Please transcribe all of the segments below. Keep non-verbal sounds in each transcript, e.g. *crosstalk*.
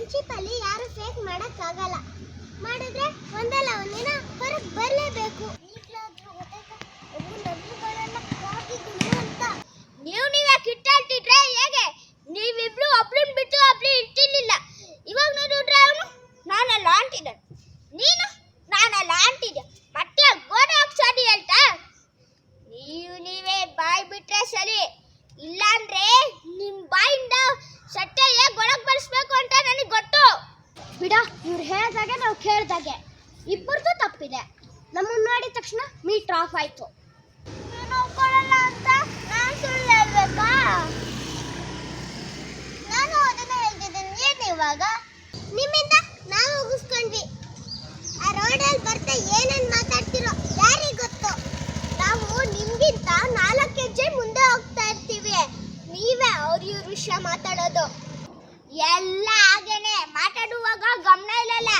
Friendship ಅಲ್ಲಿ ಯಾರು fake ಮಾಡಕ್ಕಾಗಲ್ಲ. ಮಾಡಿದ್ರೆ ಒಂದಲ್ಲ ಒಂದಿನ ಹೊರಗೆ ಬರಲೇಬೇಕು ನೀವು ನೀವೇ ಕಿಟ್ಟಾಡ್ತಿದ್ರೆ ಹೇಗೆ ನೀವಿಬ್ರು ಒಬ್ರನ್ನ ಬಿಟ್ಟು ಒಬ್ರು ಇರ್ತಿರ್ಲಿಲ್ಲ ಇವಾಗ ನೋಡಿದ್ರೆ ಅವನು ನಾನಲ್ಲ ಅಂತಿದ್ದಾನೆ ನೀನು ನಾನಲ್ಲ ಅಂತಿದ್ದೆ ಮತ್ತೆ ಗೋಡೆ ಹೋಗ್ಸೋದು ಹೇಳ್ತಾ ನೀವು ನೀವೇ ಬಾಯ್ ಬಿಟ್ರೆ ಸರಿ ಇಲ್ಲಾಂದ್ರೆ ನಿಮ್ ಬಾಯಿಂದ ಸಟ್ಟೆ ಹೇಗೆ ಒಳಗ್ ಬಳಸ್ಬೇಕು ಅಂತ ನನಗೆ ಗೊತ್ತು ಬಿಡ ಇವ್ರು ಹೇಳ್ದಾಗೆ ನಾವು ಕೇಳ್ದಾಗೆ ಇಬ್ಬರದು ತಪ್ಪಿದೆ ನಮ್ಮನ್ನ ನೋಡಿದ ತಕ್ಷಣ ಮೀಟರ್ ಆಫ್ ಆಯ್ತು ನೀನು ಅದನ್ನ ಹೇಳ್ತಿದ್ದೀನಿ. ಇವಾಗ? ನಿಮ್ಮಿಂದ ನಾವು ಮುಗಿಸ್ಕೊಂಡ್ವಿ. ಆ ರೋಡಲ್ಲಿ ಬರ್ತಾ ಏನೇನು ಮಾತಾಡ್ತಿರೋ ಯಾರಿಗೆ ಗೊತ್ತು? ನಾವು ನಿಮ್ಗಿಂತ ನಾಲ್ಕು ಹೆಜ್ಜೆ ಮುಂದೆ ಹೋಗ್ತಾ ಇರ್ತೀವಿ. ನೀವೇ ಅವ್ರ ಇವ್ರ ವಿಷಯ ಮಾತಾಡೋದು. ಎಲ್ಲ ಹಾಗೇನೆ. ಮಾತಾಡುವಾಗ ಗಮನ ಇಲ್ಲಲ್ಲ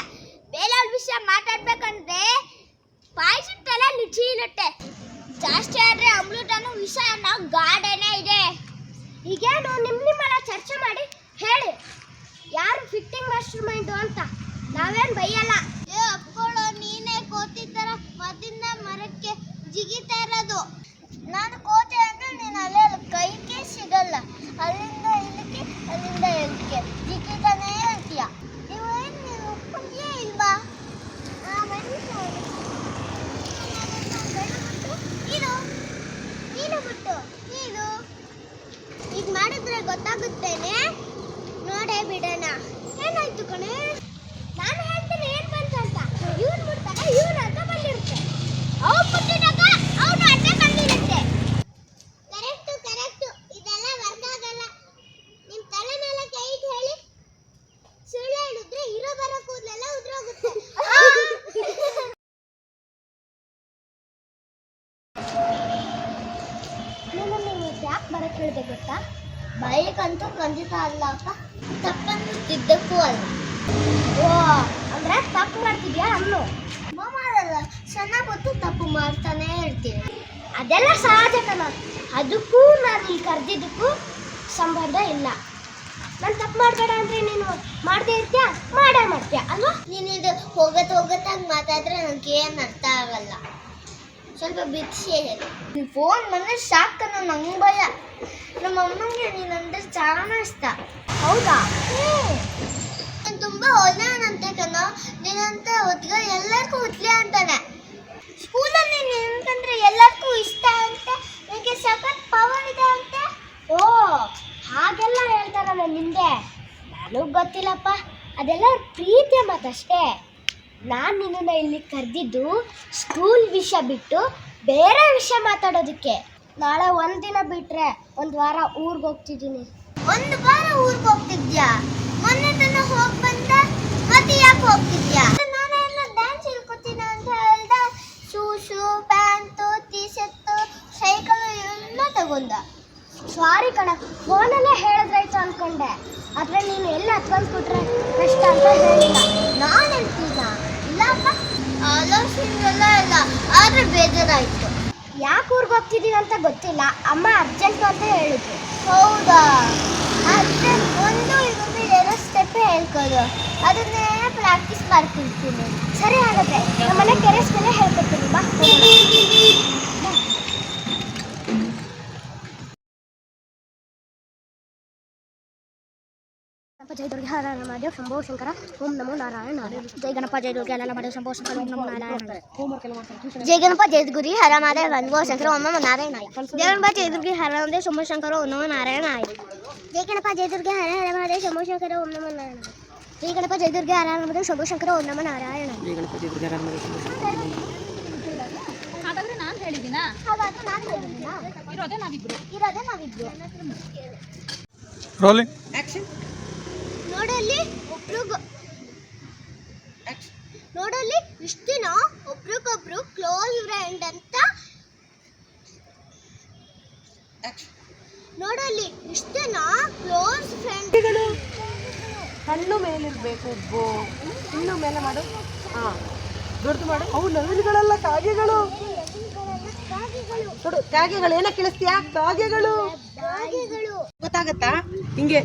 ಬೇರೆಯವ್ರ ವಿಷಯ ಮಾತಾಡ್ಬೇಕಂದ್ರೆ ಪಾಯಸದ ತಲೆ ರುಚಿ ಇರುತ್ತೆ ಜಾಸ್ತಿ ಆದ್ರೆ ಅಮೃತನು ವಿಷ ಅನ್ನೋ ಗಾರ್ಡನೇ ಇದೆ ಈಗೇನು ನಿಮ್ಮ ನಿಮ್ಮಲ್ಲ ಚರ್ಚೆ ಮಾಡಿ ಹೇಳಿ. ಯಾರು ಫಿಟ್ಟಿಂಗ್ ಮಾಸ್ಟರ್ ಮೈಂಡು ಅಂತ? ನಾವೇನು ಬೈಯಲ್ಲ. ಏ ಅಪ್ಕೊಳ್ಳೋ ನೀನೇ ಕೋತಿತರ ಮದಿಂದ ಮರಕ್ಕೆ ಜಿಗಿತಾ ಇರೋದು. ನಾನು ಕೋತಿ ಅಂದ್ರೆ ನೀನು ಅಲ್ಲೇ ಅಲ್ಲಿ ಕೈಗೆ ಸಿಗಲ್ಲ. ಅಲ್ಲಿಂದ ಇಲ್ಲಿಗೆ ಅಲ್ಲಿಂದ ಇಲ್ಲಿಗೆ. ಜಿಗಿತಾನೇ ಇರ್ತೀಯ ನೀವು ಏನು ಒಪ್ಕೊಂಡ್ಯೇ ಇಲ್ವಾ? ನೀನು ನೀನು ಬಿಟ್ಟು, ನೀನು. ಮಾಡಿದ್ರೆ ಗೊತ್ತಾಗುತ್ತೇನೆ. ನೋಡೇ ಬಿಡೋಣ. ಏನಾಯ್ತು ಕಣೆ? ನಾನು ಹೇಳ್ತೀನಿ ಏನ್ ಬಂತು ಅಂತ. ಇವ್ರು ಮುಟ್ಟಾಗ ಇವ್ರ ಅಂತ ಬಂದಿರುತ್ತೆ. ಅವ್ನು ಬಿಟ್ಟಿದಾಗ ಅವನು ಅಡ್ಡ ಬಂದಿರುತ್ತೆ. ಕರೆಕ್ಟು ಕರೆಕ್ಟು ಇದೆಲ್ಲ ವರ್ಕ್ ಆಗಲ್ಲ. ನಿಮ್ಮ ತಲೆ ಮೇಲೆ ಕೈ ಹೇಳಿ. ಸುಳ್ಳು ಹೇಳಿದ್ರೆ ಇರೋ ಬರೋ ಕೂದಲೆಲ್ಲ ಉದ್ರೋಗುತ್ತೆ. *laughs* ನೀನು ನೀವು ಯಾಕೆ ಬರಕ್ಕೆ ಹೇಳಿದೆ ಗೊತ್ತಾ? ಬೈಕಂತೂ ಖಂಡಿತ ಅಲ್ಲ ಅಪ್ಪ. ತಪ್ಪನ್ನು ತಿದ್ದಕ್ಕೂ ಅಲ್ಲ. ಓ, ಅಂದ್ರೆ ತಪ್ಪು ಮಾಡ್ತಿದ್ಯಾ ಅನ್ನು? ಮಾಡಲ್ಲ ಸಣ್ಣ ಗೊತ್ತು ತಪ್ಪು ಮಾಡ್ತಾನೆ ಇರ್ತೀನಿ ಅದೆಲ್ಲ ಸಹಜ ಕಣ. ಅದಕ್ಕೂ ನಾನು ಇಲ್ಲಿ ಕರೆದಿದ್ದಕ್ಕೂ ಸಂಬಂಧ ಇಲ್ಲ. ನಾನು ತಪ್ಪು ಮಾಡಬೇಡ ಅಂದ್ರೆ ನೀನು ಮಾಡದೇ ಇರ್ತೀಯ? ಮಾಡೇ ಮಾಡ್ತೀಯ ಅಲ್ವಾ? ನೀನು ಇದು ಹೋಗತ್ ಹೋಗತ್ತಾಗ ಮಾತಾಡಿದ್ರೆ ನನಗೆ ಏನು ಅರ್ಥ ಆಗಲ್ಲ. ಸ್ವಲ್ಪ ಭಿಕ್ಷೆ ನೀನು ಫೋನ್ ಸಾಕ ಸಾಕು ನಂಗೆ ಭಯ. ನಮ್ಮ ಅಮ್ಮನಿಗೆ ನೀನಂದ್ರೆ చాలా ಇಷ್ಟ. ಹೌದಾ? ನಾನು ತುಂಬ ಒಳ್ಳೆಯವನಂತೆ ಕಣೋ. ನೀನಂತ ಹುಡ್ಗ ಎಲ್ಲರಿಗೂ ಹುಡ್ಲೆ ಅಂತಾನೆ. ಸ್ಕೂಲಲ್ಲಿ ನಿನಗಂದ್ರೆ ಎಲ್ಲರಿಗೂ ಇಷ್ಟ ಅಂತ? ನನಗೆ ಸಖತ್ ಪವರ್ ಇದೆ ಅಂತ? ಓ, ಹಾಗೆಲ್ಲ ಹೇಳ್ತಾರಲ್ಲ ನಿಂದೆ ನನಗೆ ಗೊತ್ತಿಲ್ಲಪ್ಪ. ಅದೆಲ್ಲ ಪ್ರೀತಿಯ ಮಾತಷ್ಟೇ. ನಾನು ನಿನ್ನನ್ನು ಇಲ್ಲಿ ಕರೆದಿದ್ದು ಸ್ಕೂಲ್ ವಿಷಯ ಬಿಟ್ಟು ಬೇರೆ ವಿಷಯ ಮಾತಾಡೋದಕ್ಕೆ. ನಾಳೆ ಒಂದಿನ ಬಿಟ್ರೆ ಒಂದು ವಾರ ಊರಿಗೆ ಹೋಗ್ತಿದ್ದೀನಿ. ಒಂದು ವಾರ ಊರಿಗೆ ಹೋಗ್ತಿದ್ಯಾ? ಮೊನ್ನೆ ತನ ಹೋಗಿ ಬಂದ ಮತ್ತೆ ಯಾಕೆ ಹೋಗ್ತಿದ್ಯಾ? ನಾನೆಲ್ಲ ಡ್ಯಾನ್ಸ್ ಹೇಳ್ಕೊತೀನಿ ಅಂತ ಹೇಳ್ದೆ. Shoe shoe pant T shirt cycle ಎಲ್ಲ ತಗೊಂಡ. ಸಾರಿ ಕಣ ಫೋನಲ್ಲೇ ಹೇಳಿದ್ರಾಯ್ತು ಅನ್ಕೊಂಡೆ. ಆದ್ರೆ ನೀನು ಎಲ್ಲಿ ಹತ್ಕೊಂಡ್ಬಿಟ್ರೆ ಕಷ್ಟ ಅಂತ ಹೇಳಿಲ್ಲ. ನಾನು ಹೇಳ್ತೀನ ಆಲೋಚನೆಲ್ಲ ಇಲ್ಲ ಆದರೆ ಬೇಜಾರಾಯಿತು ಯಾಕೆ ಊರಿಗೆ ಹೋಗ್ತಿದ್ದೀವಿ ಅಂತ ಗೊತ್ತಿಲ್ಲ. ಅಮ್ಮ ಅರ್ಜೆಂಟ್ ಅಂತ ಹೇಳಿದ್ರು. ಹೌದಾ? ಮತ್ತೆ ಒಂದು ಇನ್ನೊಂದು ಏನೋ ಸ್ಟೆಪ್ ಹೇಳ್ಕೋದು ಅದನ್ನೇ ಪ್ರಾಕ್ಟೀಸ್ ಮಾಡ್ತಿರ್ತೀನಿ ಸರಿ ಹಾಗಾದ್ರೆ ನಮ್ಮನೆ ಕೆರೆಸ್ ಮೇಲೆ ಹೇಳ್ಕೊಡ್ತೀನಿ ಬಾ. ಗಣಪ ಜಯ ದುರ್ಗೆ ಹರ ಹರ ಮಹಾದೇವ್ ಶಂಭೋ ಶಂಕರ ಓಂ ನಮೋ ನಾರಾಯಣ ಜಯ ಗಣಪ ಜಯ ದುರ್ಗೆ ಹರ ಮಹಾದೇವ್ ಶಂಭೋ ಶಂಕರ ಓಂ ನಮೋ ನಾರಾಯಣ ಜಯ ಗಣಪ ಜಯ ಗುರಿ ಹರ ಮಹಾದೇವ್ ಶಂಭೋ ಶಂಕರ ಓಂ ನಮೋ ನಾರಾಯಣ ಜಯ ಗಣಪ ಜಯ ದುರ್ಗೆ ಹರ ಮಹಾದೇವ್ ಶಂಭೋ ಶಂಕರ ಓಂ ನಮೋ ನಾರಾಯಣ ಜಯ ಗಣಪ ಜಯ ದುರ್ಗೆ ಹರ ಹರ ಮಹಾದೇವ್ ಶಂಭೋ ಶಂಕರ ಓಂ ನಮೋ ನಾರಾಯಣ ಜಯ ಗಣಪ ಜಯ ದುರ್ಗೆ ಹರ ಹರ ಮಹಾದೇವ್ ಶಂಭೋ ಶಂಕರ ಓಂ ನಮೋ ನಾರಾಯಣ ಹಾಗಾದ್ರೆ ನಾನು ಹೇಳಿದ್ದೀನಾ ಹಾಗಾದ್ರೆ ನಾನು ಹೇಳಿದ್ದೀನಾ? ಇರೋದೇ ನಾವಿಬ್ರು ಇರೋದೇ ನಾವಿಬ್ರು ರೋಲಿಂಗ್ ನೋಡಲ್ಲಿ ಒಬ್ರು ನೋಡಲ್ಲಿ ಇಷ್ಟು ದಿನ ಒಬ್ರಿಗೊಬ್ರು ಕ್ಲೋಸ್ ಫ್ರೆಂಡ್ ಅಂತ ನೋಡಲ್ಲಿ ಇಷ್ಟು ದಿನ ಕ್ಲೋಸ್ ಫ್ರೆಂಡ್ ಹಣ್ಣು ಮೇಲಿರ್ಬೇಕು ಹಣ್ಣು ಇನ್ನು ಮೇಲೆ ಮಾಡು. ಹಾ. ದೊಡ್ಡದು ಮಾಡು. ಅವು ನವಿಲುಗಳೆಲ್ಲ ಕಾಗೆಗಳು. ನೋಡು ಕಾಗೆಗಳು ಏನಕ್ಕೆ ಕೇಳಿಸ್ತೀಯಾ? ಕಾಗೆಗಳು. ಗೊತ್ತಾಗತ್ತಾ? ಹಿಂಗೆ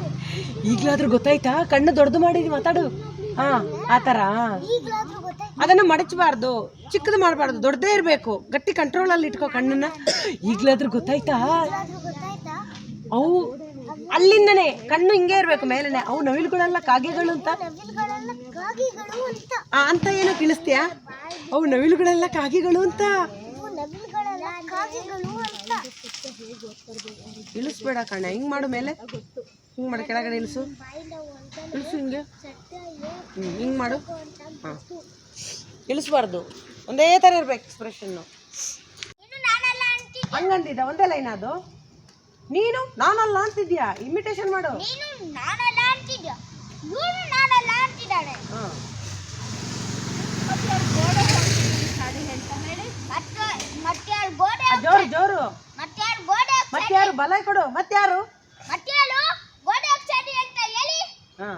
ಈಗಲಾದ್ರೂ ಗೊತ್ತಾಯ್ತಾ? ಕಣ್ಣು ದೊಡ್ಡದು ಮಾಡಿದ್ವಿ ಮಾತಾಡು. ಹಾ ಆತರ ಥರ ಅದನ್ನು ಮಡಚಬಾರ್ದು ಚಿಕ್ಕದು ಮಾಡಬಾರ್ದು ದೊಡ್ಡದೇ ಇರಬೇಕು. ಗಟ್ಟಿ ಕಂಟ್ರೋಲ್ ಅಲ್ಲಿ ಇಟ್ಕೋ ಕಣ್ಣನ್ನ. ಈಗ್ಲಾದ್ರೂ ಗೊತ್ತಾಯ್ತಾ? ಅವು ಅಲ್ಲಿಂದನೇ ಕಣ್ಣು ಹಿಂಗೆ ಇರಬೇಕು ಮೇಲೆನೆ. ಅವು ನವಿಲುಗಳೆಲ್ಲ ಕಾಗೆಗಳು ಅಂತ. ಅಂತ. ಆ, ಏನೋ ತಿಳಿಸ್ತೀಯಾ? ಅವು ನವಿಲುಗಳೆಲ್ಲ ಕಾಗೆಗಳು ಅಂತ. ತಿಳಿಸ್ಬೇಡ ನವಿಲುಗಳೆಲ್ಲ ಕಾಗೆಗಳು ಅಂತ. ಇಳಿಸ್ಬೇಡ ಕಣ ಹಿಂಗೆ ಮಾಡು ಮೇಲೆ. ಹಿಂಗ್ ಮಾಡು, ಕೆಳಗಡೆ ಇಳಿಸು. ಇಳಿಸು ಹಿಂಗೆ. ಹಿಂಗ್ ಮಾಡು. ಹಾಂ. ಇಳಿಸ್ಬಾರ್ದು. ಒಂದೇ ಥರ ಇರ್ಬೇಕು ಎಕ್ಸ್ಪ್ರೆಷನ್ನು ಹಂಗಂದಿದ್ದ ಒಂದೇ ಲೈನ್ ಅದು? ನೀನು ನಾನಲ್ಲ ಅಂತಿದ್ಯಾ? ಇಮಿಟೇಷನ್ ಮಾಡು. ಯಾರು ಜೋರು ಜೋರು. ಮತ್ತೆ ಯಾರು ಬಲ ಕೊಡು. ಮತ್ತೆ ಮತ್ತೆ ಯಾರು ಗೋಡೆ ಹಾಕ್ಸಾಡಿ ಅಂತ ಹೇಳಿ ಹಾ.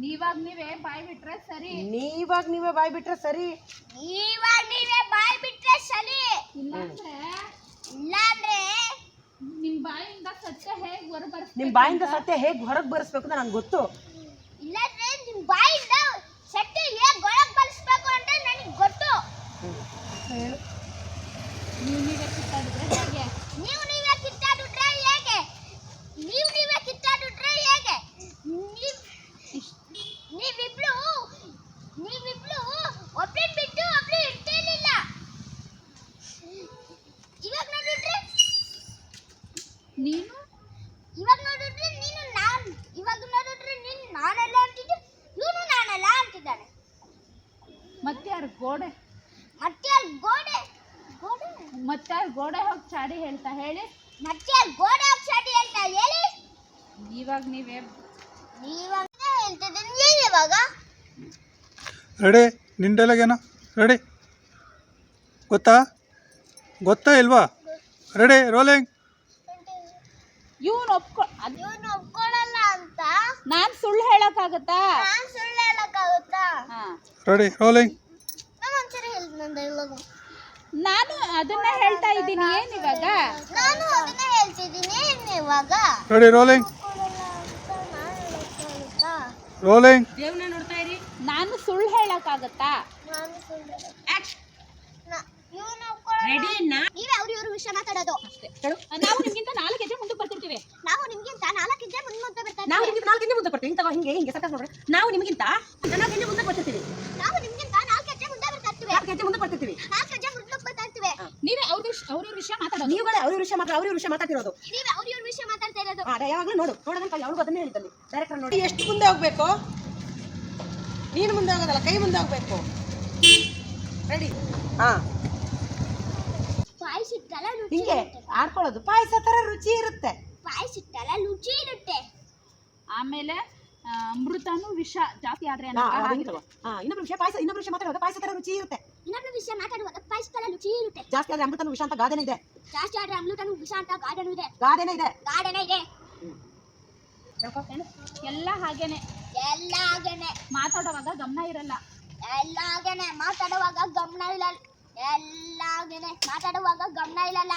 ನೀವಾಗ ನೀವೇ ಬಾಯ್ ಬಿಟ್ರೆ ಸರಿ. ನೀವಾಗ ನೀವೇ ಬಾಯ್ ಬಿಟ್ರೆ ಸರಿ? ನೀವಾಗ ನೀವೇ ಬಾಯ್ ಬಿಟ್ರೆ ಸರಿ. ಇಲ್ಲಾಂದ್ರೆ ಇಲ್ಲಾಂದ್ರೆ ನಿಮ್ ಬಾಯಿಂದ ಸತ್ಯ ಹೇಗ್ ಹೊರಬರ್ಸ್ ನಿಮ್ ಬಾಯಿಂದ ಸತ್ಯ ಹೇಗ್ ಹೊರಗ್ ಬರ್ಸ್ಬೇಕು ಅಂತ ನಂಗೆ ಗೊತ್ತು. ಇಲ್ಲಾಂದ್ರೆ ನಿಮ್ ಬಾಯಿಂದ ಸತ್ಯ ಹೇಗ್ ಹೊರಗ್ ಬರ್ಸ್ಬೇಕು ಅಂತ ನನಗೆ ಗೊತ್ತು. ಹೇಳು. ನೀವು ನೀವೇ ಕಿತ್ತಾಡಿದ್ರೆ ಹೇಗೆ ನೀವು ನೀವೇ ಕಿತ್ತಾಡಿಟ್ರೆ ಹೇಗೆ ನೀವು ನೀವೇ ಕಿತ್ತಾಡಿಟ್ರೆ ಹೇಗೆ ನೀವ್ ನೀವಿಬ್ರು ನೀವಿಬ್ರು ಒಬ್ರನ್ ಬಿಟ್ಟು ಒಬ್ರು ಇರ್ತಿರ್ಲಿಲ್ಲ ಇವಾಗ ನೋಡಿದ್ರೆ ನೀನು ಇವಾಗ ನೋಡಿದ್ರೆ ನೀನು ನಾನ್ ಇವಾಗ ನೋಡಿದ್ರೆ ನೀನು ನಾನಲ್ಲ ಅಂತಿದ್ದೆ ಇವನು ನಾನಲ್ಲ ಅಂತಿದ್ದಾನೆ ಮತ್ತೆ ಯಾರು ಗೋಡೆ. ಮತ್ತೆ ಅಲ್ಲಿ ಗೋಡೆ ಗೋಡೆ. ಮತ್ತೆ ಗೋಡೆ ಹೋಗಿ ಚಾಡಿ ಹೇಳ್ತಾ ಹೇಳಿ. ಮತ್ತೆ ಗೋಡೆ ಹೋಗಿ ಚಾಡಿ ಹೇಳ್ತಾ ಹೇಳಿ. ಇವಾಗ ನೀವೇ ನೀವಾಗ ಹೇಳ್ತಿದ್ದೀನಿ ಏನು ಇವಾಗ? ರೆಡಿ? ನಿನ್ನ ಡೈಲಾಗ್ ಏನೋ? ರೆಡಿ? ಗೊತ್ತಾ? ಗೊತ್ತಾ ಇಲ್ವಾ? ರೆಡಿ? ರೋಲಿಂಗ್ ಇವ್ನು ಒಪ್ಕೊ ಇವನು ಒಪ್ಕೊಳ್ಳಲ್ಲ ಅಂತ. ನಾನು ಸುಳ್ಳು ಹೇಳಕ್ಕಾಗತ್ತಾ? ನಾನು ಸುಳ್ಳು ಹೇಳಕ್ಕಾಗುತ್ತಾ? ಹಾ. ರೆಡಿ? ರೋಲಿಂಗ್ ನನ್ನ ಡೈಲಾಗು ನಾನು ಅದನ್ನ ಹೇಳ್ತಾ ಇದ್ದೀನಿ ಏನ್ ಇವಾಗ? ನಾನು ಅದನ್ನ ಹೇಳ್ತಿದ್ದೀನಿ ಏನು ಇವಾಗ? ನೋಡಿ ರೋಲಿಂಗ್ ರೋಲಿಂಗ್ ದೇವ್ನ ನೋಡ್ತಾ ಇರಿ. ನಾನು ಸುಳ್ಳು ಹೇಳಕ್ಕಾಗತ್ತಾ? ನಾನು ಸುಳ್ಳು ರೆಡಿ ನಾ ನೀವೇ ಅವ್ರ ಇವ್ರ ವಿಷಯ ಮಾತಾಡೋದು. ನಾವು ನಿಮ್ಗಿಂತ ನಾಲ್ಕು ಹೆಜ್ಜೆ ಮುಂದೆ ಬರ್ತಿರ್ತೀವಿ. ನಾವು ನಿಮ್ಗಿಂತ ನಾಲ್ಕು ಹೆಜ್ಜೆ ಮುಂದೆ ಮುಂದೆ ಬರ್ತಾ ನಾವು. ನಿಮ್ಗೆ ನಾಲ್ಕು ಹಿಂದೆ ಮುಂದೆ ಬರ್ತೀವಿ. ಇಂತಹ ಹಿಂಗೆ ಹಿಂಗೆ ಸಕ್ಕ ನೋಡ್ರಿ ನಾವು ನಿಮಗಿಂತ ನಾಲ್ಕು ಹೆಜ್ಜೆ ಮುಂದೆ ಬರ್ತಿರ್ತೀವಿ. ನಾವು ನಿಮ್ಗಿಂತ ನಾಲ್ಕು ಹೆಜ್ಜೆ ಮುಂದೆ ಬರ್ತಾ ಇರ್ತೀವಿ ನಾಲ್ಕು ಹೆಜ್ಜೆ ಮುಂದೆ ಬರ್ತಿರ್ತೀವಿ. ನಾಲ್ಕು ಹೆಜ್ಜೆ ಮುಂದೆ ಬರ್ತಾ ಇರ್ತೀವಿ ನೀವೇ ಅವ್ರ ಅವ್ರ ವಿಷಯ ಮಾತಾಡೋದು. ನೀವುಗಳೇ ಅವ್ರ ವಿಷಯ ಮಾತ್ರ ಅವ್ರ ವಿಷಯ ಮಾತಾಡ್ತಿರೋದು. ನೀವೇ ಅವ್ರ ಇವ್ರ ವಿಷಯ ಮಾತಾಡ್ತಾ ಇರೋದು. ಯಾವಾಗ್ಲೂ ನೋಡು. ನೋಡೋದನ್ನ ಕಲಿ ಅವಳು ಅದನ್ನೇ ಹೇಳಿದ್ದಲ್ಲಿ ಡೈರೆಕ್ಟರ್ ನೋಡಿ. ಎಷ್ಟು ಮುಂದೆ ಹೋಗ್ಬೇಕು? ನೀನು ಮುಂದೆ ಹೋಗೋದಲ್ಲ ಕೈ ಮುಂದೆ ಹೋಗ್ಬೇಕು. ರೆಡಿ ಹಾ. ಪಾಯಸ ಹಿಂಗೆ ಆಡ್ಕೊಳ್ಳೋದು. ಪಾಯಸ ತರ ರುಚಿ ಇರುತ್ತೆ. ಪಾಯಸ ಇಟ್ಟಲ್ಲ ರುಚಿ ಇರುತ್ತೆ. ಆಮೇಲೆ? ಅಮೃತನು ವಿಷ ಜಾಸ್ತಿ ಆದ್ರೆ ಇನ್ನೊಬ್ರು ವಿಷಯ ಪಾಯಸ ಇನ್ನೊಬ್ರು ವಿಷಯ ಮಾತಾಡುವಾಗ ಪಾಯಸ ತರ ರುಚಿ ಇರುತ್ತೆ. ಇನ್ನೊಂದು ವಿಷಯ ಮಾತಾಡುವಾಗ ಪಾಯಸದಲ್ಲ ರುಚಿ ಇರುತ್ತೆ. ಜಾಸ್ತಿ ಆದ್ರೆ ಅಮೃತನು ವಿಷ ಅಂತ ಗಾದೆನೇ ಇದೆ. ಜಾಸ್ತಿ ಆದ್ರೆ ಅಮೃತನು ವಿಷ ಅಂತ ಗಾರ್ಡನ್ ಇದೆ. ಗಾದೆನೇ ಇದೆ. ಗಾರ್ಡನ್ ಇದೆ? ಎಲ್ಲ ಹಾಗೇನೆ. ಎಲ್ಲ ಹಾಗೇನೆ. ಮಾತಾಡುವಾಗ ಗಮನ ಇರಲ್ಲ. ಎಲ್ಲ ಹಾಗೇನೆ. ಮಾತಾಡುವಾಗ ಗಮನ ಇರಲ್ಲ. ಎಲ್ಲ ಹಾಗೇನೆ. ಮಾತಾಡುವಾಗ ಗಮನ ಇಲ್ಲಲ್ಲ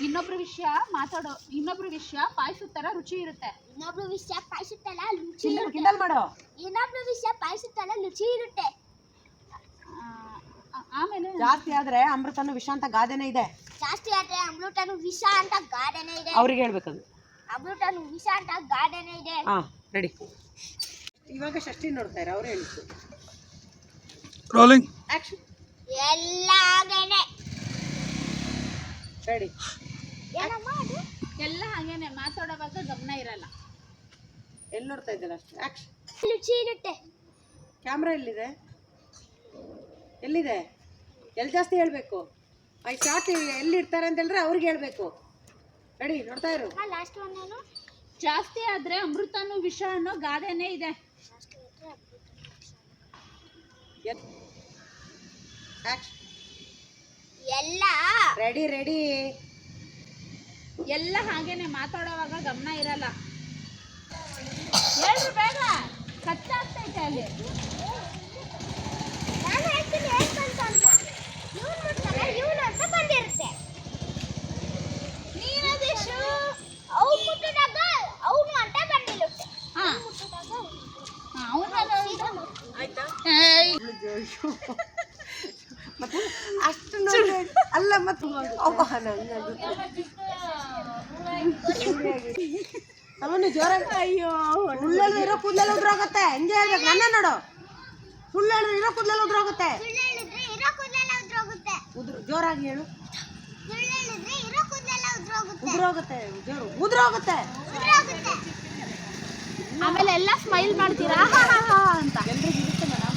ಇನ್ನೊಬ್ರ ವಿಷಯ ಮಾತಾಡೋ ಇನ್ನೊಬ್ರ ವಿಷಯ ಪಾಯಸದ ತರ ರುಚಿ ಇರುತ್ತೆ. ಇನ್ನೊಬ್ರು ವಿಷಯ ಪಾಯಸುತ್ತಲ್ಲ ರುಚಿ ಕಿಂಡಲ್ ಇರುತ್ತೆ. ಕಿಂಡಲ್ ಮಾಡೋ. ಇನ್ನೊಬ್ರು ವಿಷಯ ಪಾಯಸುತ್ತಲ್ಲ ರುಚಿ ಇರುತ್ತೆ. ಆ, ಆ- ಆಮೇಲೆ ಜಾಸ್ತಿ ಆದ್ರೆ ಅಮೃತನು ವಿಷ ಅಂತ ಗಾದೆನೆ ಇದೆ. ಜಾಸ್ತಿ ಆದ್ರೆ ಅಮೃತನು ವಿಷ ಅಂತ ಗಾದೆನೆ ಇದೆ. ಅವ್ರಿಗೆ ಹೇಳ್ಬೇಕದು. ಅಮೃತನು ವಿಷ ಅಂತ ಗಾದೆನೆ ಇದೆ. ಹಾ ರೆಡಿ ಇವಾಗ ಷಷ್ಠಿ ನೋಡ್ತಾ ಇರ ಅವ್ರು ಹೇಳಿದ್ದು ರೋಲಿಂಗ್ ಆಕ್ಷನ್ ಎಲ್ಲ ಹಾಗೇನೆ ರೆಡಿ ಎಲ್ಲ ಹಾಗೇನೆ ಮಾತಾಡೋವಾಗ ಗಮನ ಇರಲ್ಲ. ಎಲ್ಲಿ ನೋಡ್ತಾ ಇದ್ದಾರೆ ಅಷ್ಟೇ? ಆಕ್ಷನ್ ರುಚಿ ಇರುತ್ತೆ ಕ್ಯಾಮ್ರಾ ಎಲ್ಲಿದೆ? ಎಲ್ಲಿದೆ? ಎಲ್ಲಿ ಜಾಸ್ತಿ ಹೇಳ್ಬೇಕು? ಐ ಶಾಟ್ ಎಲ್ಲಿ ಇರ್ತಾರೆ ಅಂತ ಹೇಳಿದ್ರೆ ಅವ್ರಿಗೆ ಹೇಳಬೇಕು. ರೆಡಿ ನೋಡ್ತಾ ಇರು. ಲಾಸ್ಟ್ ಒನ್ ಏನು ಜಾಸ್ತಿ ಆದ್ರೆ ಅಮೃತನು ವಿಷ ಅನ್ನೋ ಗಾದೆನೇ ಇದೆ. ಎಲ್ಲ. ರೆಡಿ ರೆಡಿ ಎಲ್ಲ ಹಾಗೇನೆ ಮಾತಾಡೋವಾಗ ಗಮನ ಇರಲ್ಲ. ಹೇಳ್ರಿ ಬೇಗ ಕಚ್ಚಾಗ್ತೈತೆ ಅಲ್ಲಿ. ಮತ್ತೆ ಅಷ್ಟು ನೋಡಿ ಅಲ್ಲ ಮತ್ತೆ ಅವಹನ. ಅವನು ಜೋರಾಗಿ ಅಯ್ಯೋ ಸುಳ್ಳು ಇರೋ ಕೂದಲೆಲ್ಲ ಉದ್ರೋಗುತ್ತೆ. ಹಂಗೆ ಹೇಳ್ಬೇಕು. ನನ್ನ ನೋಡು. ಸುಳ್ಳು ಹೇಳಿದ್ರೆ ಇರೋ ಕೂದಲೆಲ್ಲ ಉದ್ರೋಗುತ್ತೆ. ಉದ್ರು ಜೋರಾಗಿ ಹೇಳು. ಉದ್ರೋಗುತ್ತೆ. ಜೋರು. ಉದ್ರೋಗುತ್ತೆ. ಆಮೇಲೆ ಎಲ್ಲ ಸ್ಮೈಲ್ ಮಾಡ್ತೀರಾ? ಅಂತ ಎಲ್ರಿಗೂ ಇರುತ್ತೆ ಮೇಡಮ್